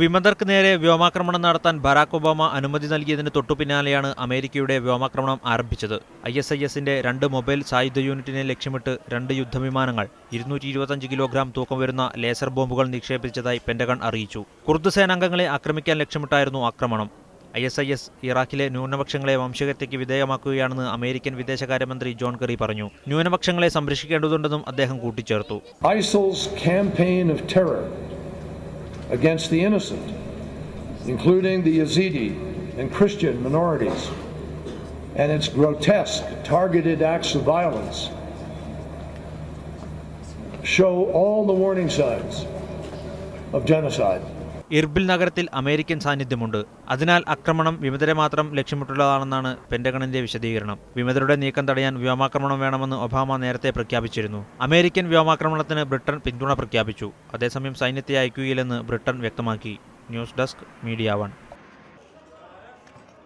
വിമതർക്ക് നേരെ വ്യോമാക്രമണം നടത്താൻ ബറാക് ഒബാമ അനുമതി നൽകിയതിന് തൊട്ടുപിന്നാലെയാണ് അമേരിക്കയുടെ വ്യോമാക്രമണം ആരംഭിച്ചത്. ഐ എസ് ഐ എസിന്റെ രണ്ട് മൊബൈൽ സായുധ യൂണിറ്റിനെ ലക്ഷ്യമിട്ട് രണ്ട് യുദ്ധവിമാനങ്ങൾ ഇരുന്നൂറ്റി ഇരുപത്തഞ്ച് കിലോഗ്രാം തൂക്കം വരുന്ന ലേസർ ബോംബുകൾ നിക്ഷേപിച്ചതായി പെന്റഗൺ അറിയിച്ചു. കുർദ് സേനാംഗങ്ങളെ ആക്രമിക്കാൻ ലക്ഷ്യമിട്ടായിരുന്നു ആക്രമണം. ഐ എസ് ഐ എസ് ഇറാഖിലെ ന്യൂനപക്ഷങ്ങളെ വംശഹത്യയ്ക്ക് വിധേയമാക്കുകയാണെന്ന് അമേരിക്കൻ വിദേശകാര്യമന്ത്രി ജോൺ കെറി പറഞ്ഞു. ന്യൂനപക്ഷങ്ങളെ സംരക്ഷിക്കേണ്ടതുണ്ടെന്നും അദ്ദേഹം കൂട്ടിച്ചേർത്തു. Against the innocent, including the Yazidi and Christian minorities, and its grotesque, targeted acts of violence show all the warning signs of genocide. Erbil നഗരത്തിൽ അമേരിക്കൻ സാന്നിധ്യമുണ്ട്. അതിനാൽ ആക്രമണം വിമതരെ മാത്രം ലക്ഷ്യമിട്ടുള്ളതാണെന്നാണ് പെന്റഗണിന്റെ വിശദീകരണം. വിമതരുടെ നീക്കം തടയാൻ വ്യോമാക്രമണം വേണമെന്ന് ഒബാമ നേരത്തെ പ്രഖ്യാപിച്ചിരുന്നു. അമേരിക്കൻ വ്യോമാക്രമണത്തിന് ബ്രിട്ടൻ പിന്തുണ പ്രഖ്യാപിച്ചു. അതേസമയം സൈന്യത്തെ അയക്കുകയില്ലെന്ന് ബ്രിട്ടൻ വ്യക്തമാക്കി. News desk Media One.